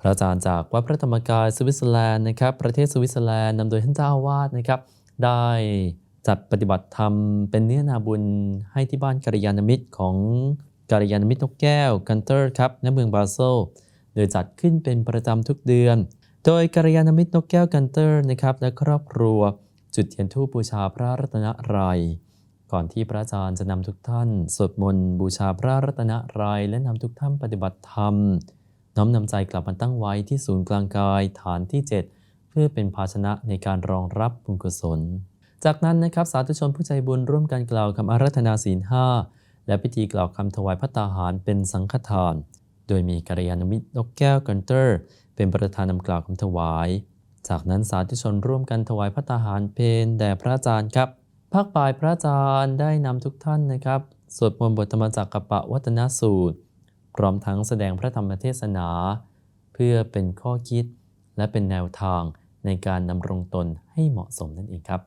พระอาจารย์จากวัดพระธรรมกายสวิตเซอร์แลนด์นะครับประเทศสวิตเซอร์แลนด์นำโดยท่านเจ้าอาวาสนะครับได้จัดปฏิบัติธรรมเป็นเนื้อนาบุญให้ที่บ้านกัลยาณมิตรของกัลยาณมิตรนกแก้วกันเตอร์ครับณเมืองบาเซลโดยจัดขึ้นเป็นประจำทุกเดือน โดยกัลยาณมิตรนกแก้วกันเตอร์นะครับและครอบครัวจุดเทียนธูปบูชาพระรัตนตรัยก่อนที่พระอาจารย์จะนำทุกท่านสวดมนต์บูชาพระรัตนตรัยและนำทุกท่านปฏิบัติธรรม น้อมนำใจกลับมาตั้งไว้ที่ศูนย์กลางกายฐานที่ 7 เพื่อเป็นภาชนะในการรองรับบุญกุศล จากนั้นนะครับสาธุชนผู้ใจบุญร่วมกันกล่าวคำอารัธนาศีลห้าและพิธีกล่าวคำถวายพระตาหารเป็นสังฆทาน โดยมีกัลยาณมิตรนกแก้วกันเตอร์ เป็นประธานนำกล่าวคำถวาย จากนั้นสาธุชนร่วมกันถวายพระตาหารเพนแด่พระอาจารย์ครับภาคบ่ายพระอาจารย์ได้นำทุกท่านนะครับสวดมนต์บทธรรมจักรกปะวัตนสูตร พร้อมทั้งแสดงพระธรรมเทศนา เพื่อเป็นข้อคิดและเป็นแนวทางในการดำรงตนให้เหมาะสมนั่นเองครับ